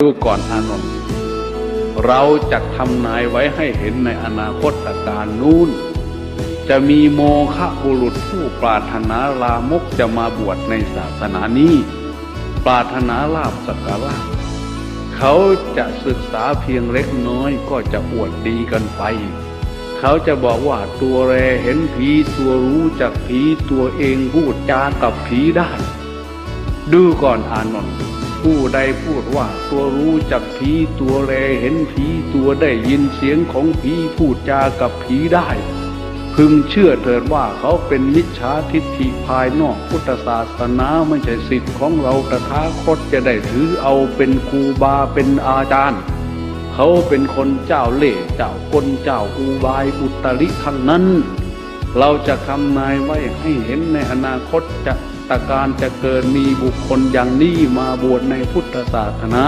ดูก่อนอานนท์เราจะทำนายไว้ให้เห็นในอนาคตการนู้น จะมีโมฆะบุรุษผู้ปรารถนาลามกจะมาบวชในศาสนานี้ ปรารถนาลาบสักการะเขาจะศึกษาเพียงเล็กน้อยก็จะอวดดีกันไป เขาจะบอกว่าตัวแรเห็นผีตัวรู้จักผีตัวเองพูดจากับผีได้ ดูก่อนอานนท์ ผู้ใดพูดว่าตัวรู้จักผีตัวแลเห็นผีตัวได้ยินเสียงของผีพูดจากับผีได้ พึงเชื่อเถิดว่าเขาเป็นมิจฉาทิฏฐิภายนอกพุทธศาสนาไม่ใช่สิทธิ์ของเราตถาคตจะได้ถือเอาเป็นครูบาเป็นอาจารย์ เขาเป็นคนเจ้าเล่ห์เจ้ากลเจ้าอุบายอุตริทั้งนั้น เราจะคำนายไว้ให้เห็นในอนาคตจะ ตการจะเกิดมีบุคคลอย่างนี้มาบวชในพุทธศาสนา